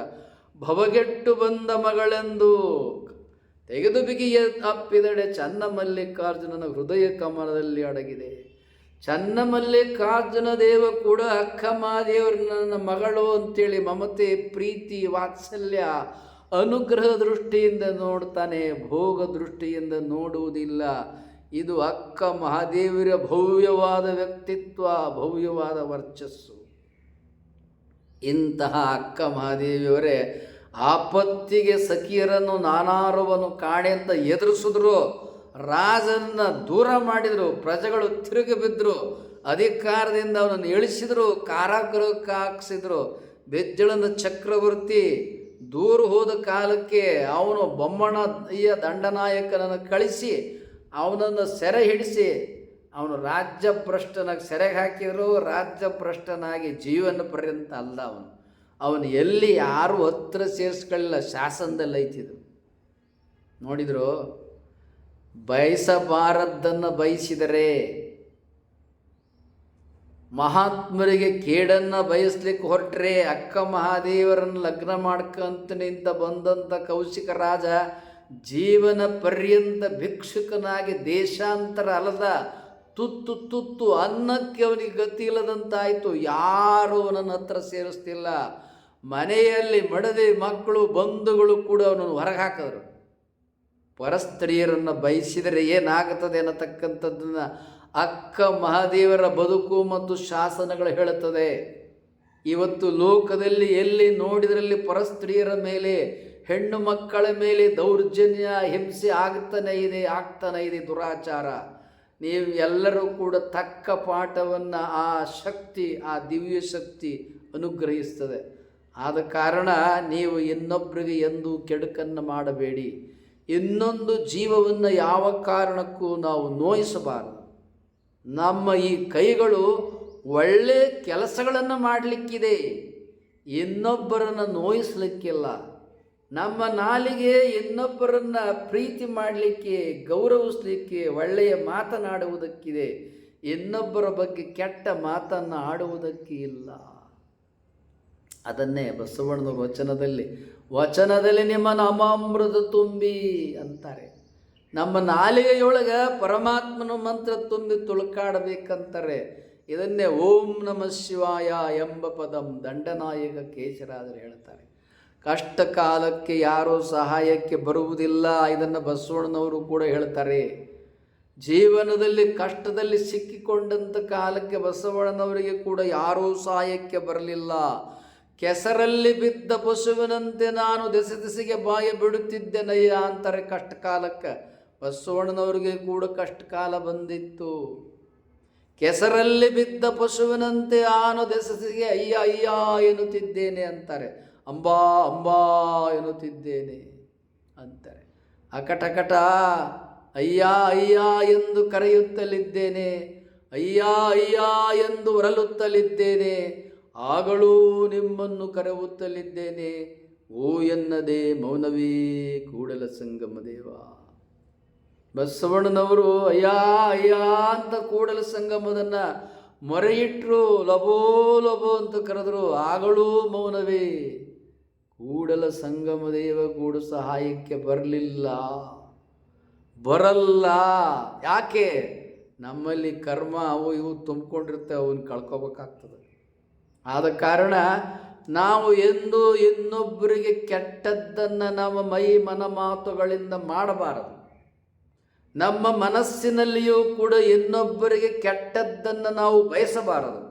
S1: ಭವಗೆಟ್ಟು ಬಂದ ಮಗಳೆಂದು ತೆಗೆದು ಬಿಗಿಯ ಅಪ್ಪಿದಡೆ ಚನ್ನಮಲ್ಲಿಕಾರ್ಜುನನ ಹೃದಯ ಕಮಲದಲ್ಲಿ ಅಡಗಿದೆ. ಚನ್ನಮಲ್ಲಿಕಾರ್ಜುನ ದೇವ ಕೂಡ ಅಕ್ಕ ಮಹಾದೇವರು ನನ್ನ ಮಗಳು ಅಂತೇಳಿ ಮಮತೆ, ಪ್ರೀತಿ, ವಾತ್ಸಲ್ಯ, ಅನುಗ್ರಹ ದೃಷ್ಟಿಯಿಂದ ನೋಡ್ತಾನೆ, ಭೋಗ ದೃಷ್ಟಿಯಿಂದ ನೋಡುವುದಿಲ್ಲ. ಇದು ಅಕ್ಕ ಮಹಾದೇವಿಯ ಭವ್ಯವಾದ ವ್ಯಕ್ತಿತ್ವ, ಭವ್ಯವಾದ ವರ್ಚಸ್ಸು. ಇಂತಹ ಅಕ್ಕ ಮಹಾದೇವಿಯವರೇ, ಆಪತ್ತಿಗೆ ಸಖಿಯರನ್ನು ನಾನಾರವನ್ನು ಕಾಣೆ ಅಂತ ಎದುರಿಸಿದ್ರು ರಾಜನ ದೂರ ಮಾಡಿದರು, ಪ್ರಜೆಗಳು ತಿರುಗಿ ಬಿದ್ದರು ಅಧಿಕಾರದಿಂದ ಅವನನ್ನು ಇಳಿಸಿದರು ಕಾರಾಗೃಹಕ್ಕೆ ಹಾಕ್ಸಿದ್ರು ಬೆಜ್ಜಳನ ಚಕ್ರವರ್ತಿ ದೂರ ಹೋದ ಕಾಲಕ್ಕೆ ಅವನು ಬೊಮ್ಮಣ್ಣಯ್ಯ ದಂಡನಾಯಕನನ್ನು ಕಳಿಸಿ ಅವನನ್ನು ಸೆರೆ ಹಿಡಿಸಿ ಅವನು ರಾಜ್ಯ ಭ್ರಷ್ಟನಾಗಿ ಸೆರೆಗೆ ಹಾಕಿದರು ರಾಜ್ಯ ಭ್ರಷ್ಟನಾಗಿ ಜೀವನ ಪರ್ಯಂತ ಅಲ್ಲ ಅವನು. ಅವನು ಎಲ್ಲಿ ಯಾರು ಹತ್ರ ಸೇರಿಸ್ಕೊಳ್ಳಿಲ್ಲ, ಶಾಸನದಲ್ಲಿ ಐತಿದ್ರು. ನೋಡಿದ್ರು ಬಯಸಬಾರದ್ದನ್ನು ಬಯಸಿದರೆ ಮಹಾತ್ಮರಿಗೆ ಕೇಡನ್ನು ಬಯಸ್ಲಿಕ್ಕೆ ಹೊರಟ್ರೆ ಅಕ್ಕ ಮಹಾದೇವರನ್ನು ಲಗ್ನ ಮಾಡ್ಕಂತ ನಿಂತ ಬಂದಂಥ ಕೌಶಿಕ ರಾಜ ಜೀವನ ಪರ್ಯಂತ ಭಿಕ್ಷುಕನಾಗಿ ದೇಶಾಂತರ ಅಲ್ಲದ ತುತ್ತು ತುತ್ತು ಅನ್ನಕ್ಕೆ ಅವನಿಗೆ ಗತಿ ಇಲ್ಲದಂತಾಯಿತು. ಯಾರು ಅವನನ್ನು ಹತ್ರ ಸೇರಿಸ್ತಿಲ್ಲ. ಮನೆಯಲ್ಲಿ ಮಡದೆ ಮಕ್ಕಳು ಬಂಧುಗಳು ಕೂಡ ಅವನನ್ನು ಹೊರಗೆ ಹಾಕಿದ್ರು. ಪರಸ್ತ್ರೀಯರನ್ನು ಬಯಸಿದರೆ ಏನಾಗುತ್ತದೆ ಅನ್ನತಕ್ಕಂಥದ್ದನ್ನು ಅಕ್ಕ ಮಹಾದೇವರ ಬದುಕು ಮತ್ತು ಶಾಸನಗಳು ಹೇಳುತ್ತದೆ. ಇವತ್ತು ಲೋಕದಲ್ಲಿ ಎಲ್ಲಿ ನೋಡಿದರಲ್ಲಿ ಪರಸ್ತ್ರೀಯರ ಮೇಲೆ, ಹೆಣ್ಣು ಮಕ್ಕಳ ಮೇಲೆ ದೌರ್ಜನ್ಯ, ಹಿಂಸೆ ಆಗ್ತಾನೆ ಇದೆ ಆಗ್ತಾನೆ ಇದೆ ದುರಾಚಾರ. ನೀವು ಎಲ್ಲರೂ ಕೂಡ ತಕ್ಕ ಪಾಠವನ್ನು ಆ ಶಕ್ತಿ, ಆ ದಿವ್ಯ ಶಕ್ತಿ ಅನುಗ್ರಹಿಸ್ತದೆ. ಆದ ಕಾರಣ ನೀವು ಇನ್ನೊಬ್ಬರಿಗೆ ಎಂದೂ ಕೆಡುಕನ್ನು ಮಾಡಬೇಡಿ. ಇನ್ನೊಂದು ಜೀವವನ್ನು ಯಾವ ಕಾರಣಕ್ಕೂ ನಾವು ನೋಯಿಸಬಾರದು. ನಮ್ಮ ಈ ಕೈಗಳು ಒಳ್ಳೆ ಕೆಲಸಗಳನ್ನು ಮಾಡಲಿಕ್ಕಿದೆ. ಇನ್ನೊಬ್ಬರನ್ನು ನೋಯಿಸಲಿಕ್ಕಿಲ್ಲ. ನಮ್ಮ ನಾಲಿಗೆ ಇನ್ನೊಬ್ಬರನ್ನು ಪ್ರೀತಿ ಮಾಡಲಿಕ್ಕೆ, ಗೌರವಿಸಲಿಕ್ಕೆ ಒಳ್ಳೆಯ ಮಾತನಾಡುವುದಕ್ಕಿದೆ. ಇನ್ನೊಬ್ಬರ ಬಗ್ಗೆ ಕೆಟ್ಟ ಮಾತನ್ನು ಆಡುವುದಕ್ಕೆ ಇಲ್ಲ. ಅದನ್ನೇ ಬಸವಣ್ಣನ ವಚನದಲ್ಲಿ ವಚನದಲ್ಲಿ ನಿಮ್ಮ ನಮಾಮೃತ ತುಂಬಿ ಅಂತಾರೆ. ನಮ್ಮ ನಾಲಿಗೆಯೊಳಗೆ ಪರಮಾತ್ಮನ ಮಂತ್ರ ತುಂಬಿ ತುಳುಕಾಡಬೇಕಂತಾರೆ. ಇದನ್ನೇ ಓಂ ನಮ ಶಿವಾಯ ಎಂಬ ಪದಂ ದಂಡನಾಯಕ ಕೇಶರಾದರು ಹೇಳ್ತಾರೆ. ಕಷ್ಟ ಕಾಲಕ್ಕೆ ಯಾರೂ ಸಹಾಯಕ್ಕೆ ಬರುವುದಿಲ್ಲ ಇದನ್ನು ಬಸವಣ್ಣನವರು ಕೂಡ ಹೇಳ್ತಾರೆ. ಜೀವನದಲ್ಲಿ ಕಷ್ಟದಲ್ಲಿ ಸಿಕ್ಕಿಕೊಂಡಂಥ ಕಾಲಕ್ಕೆ ಬಸವಣ್ಣನವರಿಗೆ ಕೂಡ ಯಾರೂ ಸಹಾಯಕ್ಕೆ ಬರಲಿಲ್ಲ. ಕೆಸರಲ್ಲಿ ಬಿದ್ದ ಪಶುವಿನಂತೆ ನಾನು ದಿಸೆ ದಿಸೆಗೆ ಬಾಯ ಬಿಡುತ್ತಿದ್ದೆನಯ್ಯ ಅಂತಾರೆ ಕಷ್ಟ ಕಾಲಕ್ಕೆ ಬಸವಣ್ಣನವ್ರಿಗೆ ಕೂಡ ಕಷ್ಟ ಕಾಲ ಬಂದಿತ್ತು. ಕೆಸರಲ್ಲಿ ಬಿದ್ದ ಪಶುವಿನಂತೆ ಆನು ದೆಸಸಿಗೆ ಅಯ್ಯ ಅಯ್ಯ ಎನ್ನುತ್ತಿದ್ದೇನೆ ಅಂತಾರೆ. ಅಂಬಾ ಅಂಬಾ ಎನ್ನುತ್ತಿದ್ದೇನೆ ಅಂತಾರೆ. ಅಕಟಕಟ ಅಯ್ಯ ಅಯ್ಯ ಎಂದು ಕರೆಯುತ್ತಲಿದ್ದೇನೆ. ಅಯ್ಯ ಅಯ್ಯ ಎಂದು ಹೊರಲುತ್ತಲಿದ್ದೇನೆ ಆಗಳೂ ನಿಮ್ಮನ್ನು ಕರೆಯುತ್ತಲಿದ್ದೇನೆ ಓ ಎನ್ನದೇ ಮೌನವೇ ಕೂಡಲ ಸಂಗಮ ದೇವ. ಬಸವಣ್ಣನವರು, ಅಯ್ಯ ಅಯ್ಯ ಅಂತ ಕೂಡಲ ಸಂಗಮದನ್ನು ಮೊರೆಯಿಟ್ರು ಲಬೋ ಲಬೋ ಅಂತ ಕರೆದರು ಆಗಳೂ ಮೌನವೇ. ಕೂಡಲ ಸಂಗಮ ದೇವ ಕೂಡ ಸಹಾಯಕ್ಕೆ ಬರಲಿಲ್ಲ. ಬರಲ್ಲ. ಯಾಕೆ? ನಮ್ಮಲ್ಲಿ ಕರ್ಮ ಅವು ಇವು ತುಂಬಿಕೊಂಡಿರುತ್ತೆ, ಅವನ್ನ ಕಳ್ಕೊಬೇಕಾಗ್ತದೆ. ಆದ ಕಾರಣ ನಾವು ಎಂದು ಇನ್ನೊಬ್ಬರಿಗೆ ಕೆಟ್ಟದ್ದನ್ನು ನಮ್ಮ ಮೈ ಮನ ಮಾತುಗಳಿಂದ ಮಾಡಬಾರದು. ನಮ್ಮ ಮನಸ್ಸಿನಲ್ಲಿಯೂ ಕೂಡ ಇನ್ನೊಬ್ಬರಿಗೆ ಕೆಟ್ಟದ್ದನ್ನು ನಾವು ಬಯಸಬಾರದು.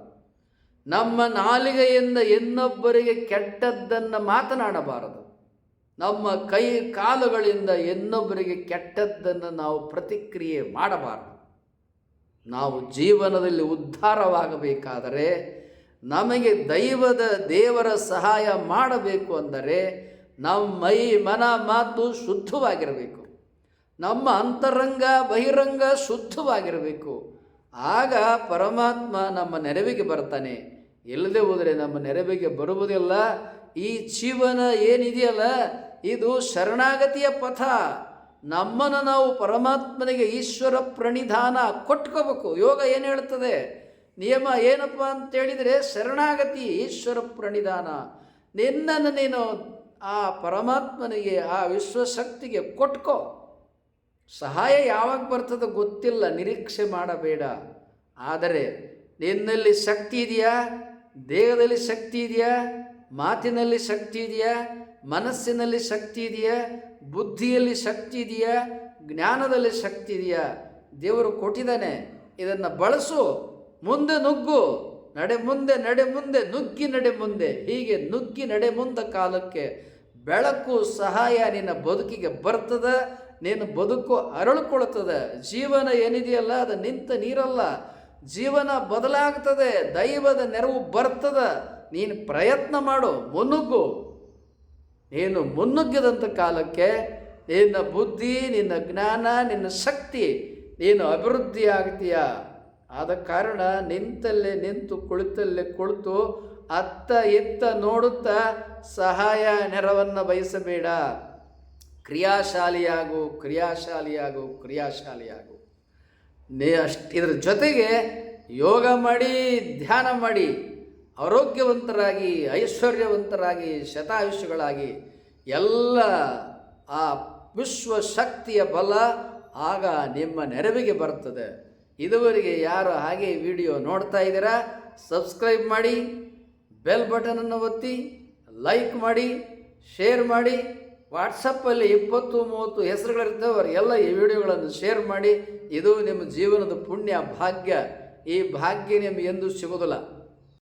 S1: ನಮ್ಮ ನಾಲಿಗೆಯಿಂದ ಇನ್ನೊಬ್ಬರಿಗೆ ಕೆಟ್ಟದ್ದನ್ನು ಮಾತನಾಡಬಾರದು. ನಮ್ಮ ಕೈ ಕಾಲುಗಳಿಂದ ಇನ್ನೊಬ್ಬರಿಗೆ ಕೆಟ್ಟದ್ದನ್ನು ನಾವು ಪ್ರತಿಕ್ರಿಯೆ ಮಾಡಬಾರದು. ನಾವು ಜೀವನದಲ್ಲಿ ಉದ್ಧಾರವಾಗಬೇಕಾದರೆ ನಮಗೆ ದೈವದ ದೇವರ ಸಹಾಯ ಮಾಡಬೇಕು ಅಂದರೆ ನಮ್ಮ ಮೈ, ಮನ, ಮಾತು ಶುದ್ಧವಾಗಿರಬೇಕು. ನಮ್ಮ ಅಂತರಂಗ, ಬಹಿರಂಗ ಶುದ್ಧವಾಗಿರಬೇಕು. ಆಗ ಪರಮಾತ್ಮ ನಮ್ಮ ನೆರವಿಗೆ ಬರ್ತಾನೆ. ಇಲ್ಲದೆ ಹೋದರೆ ನಮ್ಮ ನೆರವಿಗೆ ಬರುವುದಿಲ್ಲ. ಈ ಜೀವನ ಏನಿದೆಯಲ್ಲ, ಇದು ಶರಣಾಗತಿಯ ಪಥ. ನಮ್ಮನ್ನು ನಾವು ಪರಮಾತ್ಮನಿಗೆ ಈಶ್ವರ ಪ್ರಣಿಧಾನ ಕೊಟ್ಕೋಬೇಕು. ಯೋಗ ಏನು ಹೇಳ್ತದೆ ನಿಯಮ ಏನಪ್ಪ ಅಂತೇಳಿದರೆ ಶರಣಾಗತಿ ಈಶ್ವರ ಪ್ರಣಿಧಾನ ನಿನ್ನನ್ನು ನೀನು ಆ ಪರಮಾತ್ಮನಿಗೆ, ಆ ವಿಶ್ವಶಕ್ತಿಗೆ ಕೊಟ್ಕೋ. ಸಹಾಯ ಯಾವಾಗ ಬರ್ತದೋ ಗೊತ್ತಿಲ್ಲ, ನಿರೀಕ್ಷೆ ಮಾಡಬೇಡ. ಆದರೆ ನಿನ್ನಲ್ಲಿ ಶಕ್ತಿ ಇದೆಯಾ? ದೇಹದಲ್ಲಿ ಶಕ್ತಿ ಇದೆಯಾ? ಮಾತಿನಲ್ಲಿ ಶಕ್ತಿ ಇದೆಯಾ? ಮನಸ್ಸಿನಲ್ಲಿ ಶಕ್ತಿ ಇದೆಯಾ? ಬುದ್ಧಿಯಲ್ಲಿ ಶಕ್ತಿ ಇದೆಯಾ? ಜ್ಞಾನದಲ್ಲಿ ಶಕ್ತಿ ಇದೆಯಾ? ದೇವರು ಕೊಟ್ಟಿದ್ದಾನೆ. ಇದನ್ನು ಬಳಸು. ಮುಂದೆ ನುಗ್ಗು, ನಡೆ ಮುಂದೆ ನಡೆ ಮುಂದೆ, ನುಗ್ಗಿ ನಡೆ ಮುಂದೆ, ಹೀಗೆ ನುಗ್ಗಿ ನಡೆ ಮುಂದ ಕಾಲಕ್ಕೆ ಬೆಳಕು ಸಹಾಯ ನಿನ್ನ ಬದುಕಿಗೆ ಬರ್ತದ, ನೀನು ಬದುಕು ಅರಳುಕೊಳ್ತದೆ. ಜೀವನ ಏನಿದೆಯಲ್ಲ, ಅದು ನಿಂತ ನೀರಲ್ಲ. ಜೀವನ ಬದಲಾಗ್ತದೆ, ದೈವದ ನೆರವು ಬರ್ತದ. ನೀನು ಪ್ರಯತ್ನ ಮಾಡು, ಮುನ್ನುಗ್ಗು. ನೀನು ಮುನ್ನುಗ್ಗಿದಂಥ ಕಾಲಕ್ಕೆ ನಿನ್ನ ಬುದ್ಧಿ, ನಿನ್ನ ಜ್ಞಾನ, ನಿನ್ನ ಶಕ್ತಿ, ನೀನು ಅಭಿವೃದ್ಧಿ ಆಗ್ತೀಯ ಆದ ಕಾರಣ ನಿಂತಲ್ಲೇ ನಿಂತು ಕುಳಿತಲ್ಲೇ ಕುಳಿತು ಅತ್ತ ಇತ್ತ ನೋಡುತ್ತಾ ಸಹಾಯ ನೆರವನ್ನು ಬಯಸಬೇಡ. ಕ್ರಿಯಾಶಾಲಿಯಾಗು ಕ್ರಿಯಾಶಾಲಿಯಾಗು ಕ್ರಿಯಾಶಾಲಿಯಾಗು. ನೇ ಅಷ್ಟು ಇದ್ರ ಜೊತೆಗೆ ಯೋಗ ಮಾಡಿ, ಧ್ಯಾನ ಮಾಡಿ, ಆರೋಗ್ಯವಂತರಾಗಿ, ಐಶ್ವರ್ಯವಂತರಾಗಿ, ಶತಾಯುಷ್ಯಗಳಾಗಿ ಎಲ್ಲ ಆ ವಿಶ್ವಶಕ್ತಿಯ ಬಲ ಆಗ ನಿಮ್ಮ ನೆರವಿಗೆ ಬರ್ತದೆ. ಇದುವರೆಗೆ ಯಾರು ಹಾಗೆ ವಿಡಿಯೋ ನೋಡ್ತಾ ಇದ್ದೀರಾ, ಸಬ್ಸ್ಕ್ರೈಬ್ ಮಾಡಿ, ಬೆಲ್ ಬಟನನ್ನು ಒತ್ತಿ, ಲೈಕ್ ಮಾಡಿ, ಶೇರ್ ಮಾಡಿ. ವಾಟ್ಸಪ್ಪಲ್ಲಿ ಇಪ್ಪತ್ತು ಮೂವತ್ತು ಹೆಸರುಗಳಿರ್ತವೆ ಅವರಿಗೆಲ್ಲ ಈ ವಿಡಿಯೋಗಳನ್ನು ಶೇರ್ ಮಾಡಿ. ಇದು ನಿಮ್ಮ ಜೀವನದ ಪುಣ್ಯ ಭಾಗ್ಯ. ಈ ಭಾಗ್ಯ ನಿಮಗೆ ಎಂದೂ ಸಿಗೋದಿಲ್ಲ